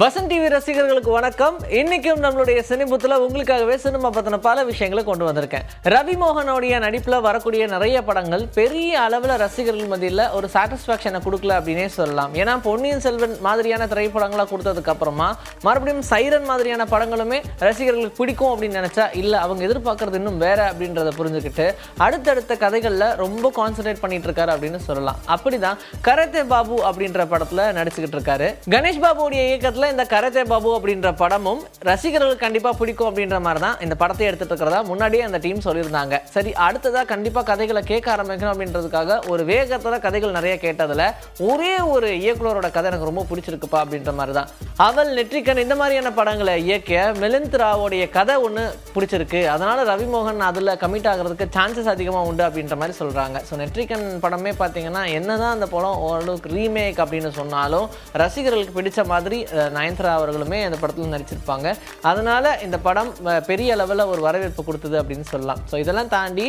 Vasanth TV ரசிகர்களுக்கு வணக்கம். இன்னைக்கும் நம்மளுடைய சினிபுத்துல உங்களுக்காகவே சினிமா பற்றின பல விஷயங்களை கொண்டு வந்திருக்கேன். ரவி மோகனோடைய நடிப்பில் வரக்கூடிய நிறைய படங்கள் பெரிய அளவில் ரசிகர்கள் மத்தியில் ஒரு சாட்டிஸ்ஃபேக்ஷனை கொடுக்கல அப்படின்னே சொல்லலாம். ஏன்னா பொன்னியின் செல்வன் மாதிரியான திரைப்படங்களாக கொடுத்ததுக்கு அப்புறமா மறுபடியும் சைரன் மாதிரியான படங்களுமே ரசிகர்களுக்கு பிடிக்கும் அப்படின்னு நினச்சா இல்லை அவங்க எதிர்பார்க்கறது இன்னும் வேற அப்படின்றத புரிஞ்சுக்கிட்டு அடுத்தடுத்த கதைகளில் ரொம்ப கான்சன்ட்ரேட் பண்ணிட்டு இருக்காரு அப்படின்னு சொல்லலாம். அப்படிதான் கரத்தே பாபு அப்படின்ற படத்தில் நடிச்சுக்கிட்டு இருக்காரு. கணேஷ் பாபுடைய இயக்கத்தில் இந்த கரத்தே பாபு அப்படின்ற படமும் ரசிகர்களுக்கு கண்டிப்பா பிடிக்கும் அப்படின்ற மாதிரி தான் இந்த படத்தை எடுத்துட்டு இருக்கிறதா முன்னாடியே அந்த டீம் சொல்லியிருந்தாங்க. சரி அடுத்ததா கண்டிப்பா கதைகளை கேட்க ஆரம்பிக்கணும் அப்படின்றதுக்காக ஒரு வேகத்தில் கதைகள் நிறைய கேட்டதுல ஒரே ஒரு இயக்குனரோட கதை எனக்கு ரொம்ப பிடிச்சிருக்குப்பா அப்படின்ற மாதிரி தான் அவள் நெற்றிக்கன் இந்த மாதிரியான படங்களை இயக்கிய மிலிந்த் ராவோடைய கதை ஒன்று பிடிச்சிருக்கு. அதனால் ரவிமோகன் அதில் கமிட் ஆகிறதுக்கு சான்சஸ் அதிகமாக உண்டு அப்படின்ற மாதிரி சொல்கிறாங்க ஸோ நெற்றிக்கன் படமே பார்த்தீங்கன்னா என்னதான் அந்த படம் ஓரளவுக்கு ரீமேக் அப்படின்னு சொன்னாலும் ரசிகர்களுக்கு பிடிச்ச மாதிரி நயன்தாரா அவர்களுமே அந்த படத்தில் நடிச்சிருப்பாங்க. அதனால் இந்த படம் பெரிய அளவில் ஒரு வரவேற்பு கொடுத்தது அப்படின்னு சொல்லலாம். ஸோ இதெல்லாம் தாண்டி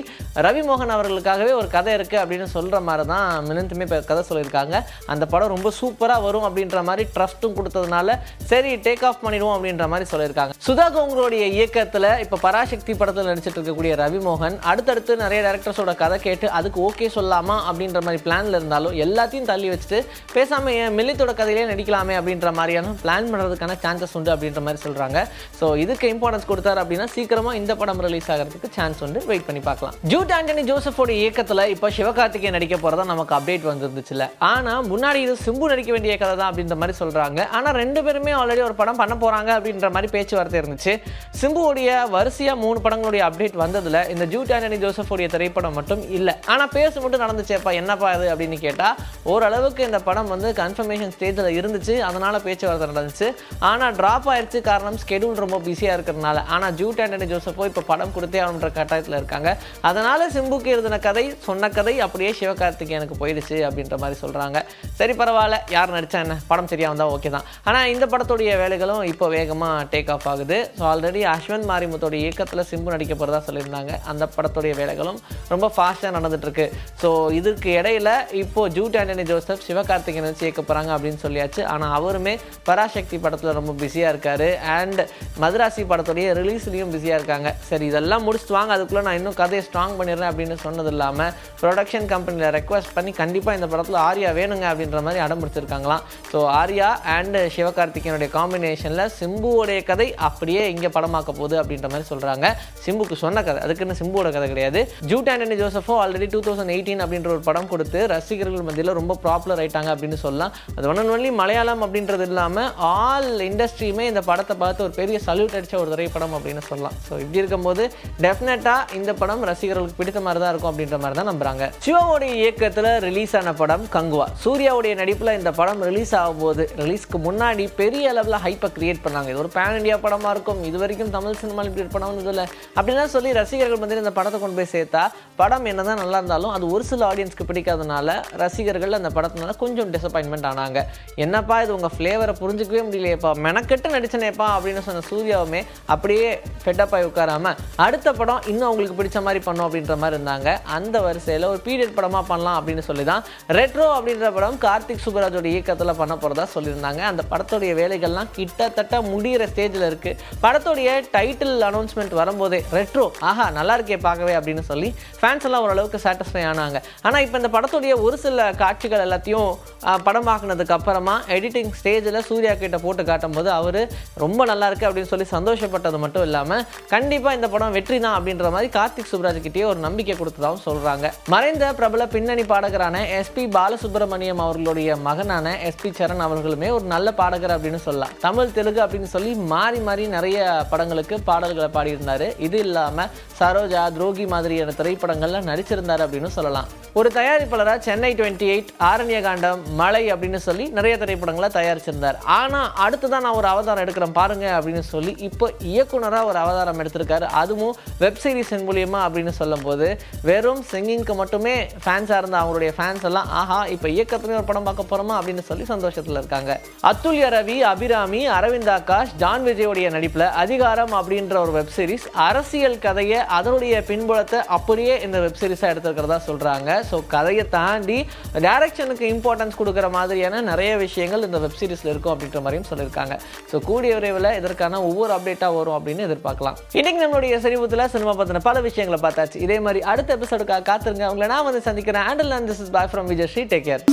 ரவிமோகன் அவர்களுக்காகவே ஒரு கதை இருக்குது அப்படின்னு சொல்கிற மாதிரி தான் மினந்துமே இப்போ கதை சொல்லியிருக்காங்க. அந்த படம் ரொம்ப சூப்பராக வரும் அப்படின்ற மாதிரி ட்ரஸ்ட்டும் கொடுத்ததுனால சரி டேக் ஆஃப் பண்ணிடுவோம் அப்படின்ற மாதிரி சொல்லியிருக்காங்க. சுதா கோங்கருடைய இயக்கத்தில் இப்போ பராசக்தி படத்தில் நடிச்சிட்டு இருக்கக்கூடிய ரவிமோகன் அடுத்தடுத்து நிறைய டேரக்டர்ஸோட கதை கேட்டு அதுக்கு ஓகே சொல்லாமா அப்படின்ற மாதிரி பிளானில் இருந்தாலும் எல்லாத்தையும் தள்ளி வச்சுட்டு பேசாமல் ஏன் மில்லித்தோட கதையிலே நடிக்கலாமே அப்படின்ற மாதிரியான பிளான் பண்ணுறதுக்கான சான்சஸ் உண்டு அப்படின்ற மாதிரி சொல்கிறாங்க ஸோ இதுக்கு இம்பார்ட்டன்ஸ் கொடுத்தாரு அப்படின்னா சீக்கிரமாக இந்த படம் ரிலீஸ் ஆகிறதுக்கு சான்ஸ் உண்டு. வெயிட் பண்ணி பார்க்கலாம். ஜூட் ஆண்டனி ஜோசஃபோட இயக்கத்தில் இப்போ சிவகார்த்திகேயன் நடிக்க போகிறதா நமக்கு அப்டேட் வந்துருந்துச்சுல ஆனால் முன்னாடி இது சிம்பு நடிக்க வேண்டிய கதை தான் அப்படின்ற மாதிரி சொல்கிறாங்க ஆனால் ரெண்டு பேருமே ஆல்ரெடி ஒரு படம் பண்ண போகிறாங்க அப்படின்ற மாதிரி பேச்சுவார்த்தை இருந்துச்சு. சிம்புவோடைய வரிசையாக மூணு படங்களுடைய அப்டேட் வந்ததில் இந்த ஜூட் ஆண்டனி ஜோசஃபோடைய திரைப்படம் மட்டும் இல்லை. ஆனால் பேசு மட்டும் நடந்துச்சேப்பா என்னப்பா இது அப்படின்னு கேட்டால் ஓரளவுக்கு இந்த படம் வந்து கன்ஃபர்மேஷன் ஸ்டேஜில் இருந்துச்சு. அதனால் பேச்சுவார்த்தை நடந்துச்சு. ஆனால் ட்ராப் ஆயிடுச்சு காரணம் ஸ்கெடியூல் ரொம்ப பிஸியாக இருக்கிறதுனால. ஆனால் ஜூட் ஆண்டனி ஜோசப்போ இப்போ படம் கொடுத்தே ஆகணுன்ற கட்டாயத்தில் இருக்காங்க. அதனால் சிம்புக்கு எழுதின கதை சொன்ன கதை அப்படியே சிவகார்த்திகேயனுக்கு போயிடுச்சு அப்படின்ற மாதிரி சொல்கிறாங்க சரி பரவாயில்ல. யார் நடித்தா என்ன? படம் சரியாக வந்தால் ஓகே தான். ஆனால் இந்த படத்துடைய வேலைகளும் இப்போ வேகமாக டேக் ஆஃப் ஆகுது. ஸோ ஆல்ரெடி அஸ்வந்த் மாரிமுத்தோட இயக்கத்தில் சிம்பு நடிக்க போகிறதா சொல்லியிருந்தாங்க. அந்த படத்துடைய வேலைகளும் ரொம்ப ஃபாஸ்ட்டாக நடந்துட்டுருக்கு ஸோ இதுக்கு இடையில இப்போது ஜூட் ஆண்டனி ஜோசப் சிவகார்த்திகேயன் வச்சு இயக்க போகிறாங்க அப்படின்னு சொல்லியாச்சு. ஆனால் அவருமே பராசக்தி படத்தில் ரொம்ப பிஸியாக இருக்காரு. அண்ட் மதுராசி படத்துடைய ரிலீஸ்லையும் பிஸியாக இருக்காங்க. சரி இதெல்லாம் முடிச்சுட்டு வாங்க. அதுக்குள்ளே நான் இன்னும் கதையை ஸ்ட்ராங் பண்ணிடுறேன் அப்படின்னு சொன்னது இல்லாமல் ப்ரொடக்ஷன் கம்பெனியில் ரெக்வஸ்ட் பண்ணி கண்டிப்பாக இந்த படத்தில் ஆர்யா வேணுங்க அப்படின்ற மாதிரி அடம் பிடிச்சிருக்காங்களாம். ஸோ ஆர்யா அண்ட் சிவகார்த்திகேயனுடைய காம்பினேஷனில் சிம்புவோடைய கதை அப்படியே இங்கே படமாக்க போகுது அப்படின்ற மாதிரி சொல்கிறாங்க சிம்புக்கு சொன்ன கதை. அதுக்குன்னு சிம்புவோட கதை கிடையாது. ஜூட் ஆண்டனி ஜோசஃபோ ஆல்ரெடி டூ தௌசண்ட் எயிட்டீன் அப்படின்ற ஒரு படம் கொடுத்து ரசிகர்கள் மத்தியில் ரொம்ப பாப்புலர் ஆயிட்டாங்க அப்படின்னு சொல்லலாம். அது ஒன் ஒன்லி மலையாளம் அப்படின்றது இல்லாமல் ஆல் இண்டஸ்ட்ரியுமே இந்த படத்தை பார்த்து ஒரு பெரிய சல்யூட் அடித்த ஒரு திரைப்படம் அப்படின்னு சொல்லலாம். ஸோ இப்படி இருக்கும்போது டெஃபினட்டாக இந்த படம் ரசிகர்களுக்கு பிடித்த மாதிரி தான் இருக்கும் அப்படின்ற மாதிரி தான் நம்புறாங்க. சிவாவுடைய இயக்கத்தில் ரிலீஸ் ஆன படம் கங்குவா. சூர்யாவுடைய நடிப்பில் இந்த படம் ரிலீஸ் ஆகும்போது ரிலீஸ்க்கு முன்னாடி பெரிய அளவில் ஹைப்பை கிரியேட் பண்ணாங்க. இது ஒரு பேன் இந்தியா படமாக இருக்கும் இது வரைக்கும் தமிழ் சினிமாவில் இப்படி ஒரு படம் இல்லை அப்படிலாம் சொல்லி ரசிகர்கள் வந்து இந்த படத்தை கொண்டு போய் சேர்த்தா படம் என்னதான் நல்லா இருந்தாலும் அது ஒரு சில ஆடியன்ஸ்க்கு பிடிக்காதனால ரசிகர்கள் அந்த படத்தினால கொஞ்சம் டிசப்பாயின்மெண்ட் ஆனாங்க. என்னப்பா இது உங்கள் ஃப்ளேவரை புரிஞ்சிக்கவே முடியலையேப்பா. மெனக்கெட்டு நடிச்சனேப்பா அப்படின்னு சொன்ன சூர்யாவுமே அப்படியே ஃபெட்டப் ஆகி உட்காராம அடுத்த படம் இன்னும் அவங்களுக்கு பிடிச்ச மாதிரி பண்ணும் அப்படின்ற மாதிரி இருந்தாங்க. அந்த வரிசையில் ஒரு பீரியட் படமாக பண்ணலாம் அப்படின்னு சொல்லி தான் ரெட்ரோ அப்படின்ற படம் கார்த்திக் சுப்ராஜோட இயக்கத்தில் பண்ண போகிறதா சொல்லியிருந்தாங்க. அந்த படத்துடைய வேலைகள்லாம் கிட்டத்தட்ட முடிகிற ஸ்டேஜில் இருக்குது படத்துடைய டைட்டில் அனௌன்ஸ்மெண்ட் வரும்போதே ரெட்ரோ ஆஹா நல்லா இருக்கே பார்க்கவே அப்படின்னு சொல்லி ஃபேன்ஸ் எல்லாம் ஓரளவுக்கு சாட்டிஸ்ஃபை ஆனாங்க. ஆனால் இப்போ இந்த படத்துடைய ஒரு சில காட்சிகள் எல்லாத்தையும் ஆஹ், படமாக்குனதுக்கு அப்புறமா எடிட்டிங் ஸ்டேஜில் சூர்யா கிட்ட போட்டு காட்டும்போது அவர் ரொம்ப நல்லாருக்கு அப்படின்னு சொல்லி சந்தோஷப்பட்டது மட்டும் இல்லாமல் கண்டிப்பாக இந்த படம் வெற்றி தான் அப்படின்ற மாதிரி கார்த்திக் சுப்ராஜ் கிட்டேயே ஒரு நம்பிக்கை கொடுத்ததாகவும் சொல்கிறாங்க மறைந்த பிரபல பின்னணி பாடகரான எஸ்பி பாலசுப்ரமணியம் அவர்களுடைய மகனான எஸ்பி சரண் அவர்களுமே ஒரு நல்ல பாடகர் அப்படின்னு சொல்லலாம். தமிழ் தெலுங்கு அப்படின்னு சொல்லி மாறி மாறி நிறைய படங்களுக்கு பாடல்களை பாடியிருந்தார். இது இல்லாமல் சரோஜா துரோகி மாதிரியான திரைப்படங்களில் நடிச்சிருந்தார் அப்படின்னு சொல்லலாம். ஒரு தயாரிப்பாளராக சென்னை டுவெண்ட்டி எயிட் ஆரண்ய காண்டம் மலை அப்படின்னு சொல்லி நிறைய திரைப்படங்களை தயாரிச்சிருந்தார். ஆனால் அடுத்துதான் நான் ஒரு அவதாரம் எடுக்கிறேன் பாருங்க அப்படின்னு சொல்லி இப்போ இயக்குனராக ஒரு அவதாரம் எடுத்திருக்காரு. அதுவும் வெப் சீரிஸின் மூலியமா அப்படின்னு சொல்லும்போது வெறும் சிங்கிங்க்கு மட்டுமே ஃபேன்ஸாக இருந்த அவங்களுடைய ஃபேன்ஸ் எல்லாம் ஆஹா இப்போ இயக்கத்துலேயும் ஒரு படம் பார்க்க போகிறோமா அப்படின்னு சொல்லி சந்தோஷத்தில் இருக்காங்க. அத்துல்ய ரவி அபிராமி அரவிந்த் ஆகாஷ் ஜான் விஜயோடைய நடிப்பில் அதிகாரம் அப்படின்ற ஒரு வெப் சீரிஸ் அரசியல் கதையை அதனுடைய பின்புலத்தை அப்படியே இந்த வெப் சீரிஸாக எடுத்திருக்கிறதா சொல்கிறாங்க ஸோ கதையை தாண்டி டைரக்ஷனுக்கு இம்பார்ட்டன்ஸ் கொடுக்குற மாதிரியான நிறைய விஷயங்கள் இந்த வெப் சீரிஸில் இருக்கும் அப்படின்ற மாதிரியும் சொல்லியிருக்காங்க. ஸோ கூடிய விரைவில் இதற்கான ஒவ்வொரு அப்டேட்டாக வரும் அப்படின்னு எதிர்பார்க்கலாம். இன்னைக்கு நம்மளுடைய சினிமத்தில் சினிமா பற்றின பல விஷயங்களை பார்த்தாச்சு. இதே மாதிரி அடுத்த எபிசோடுக்காக காத்துருங்க. உங்களை நான் வந்து சந்திக்கிறேன். And this is boy from Vijay Sri take care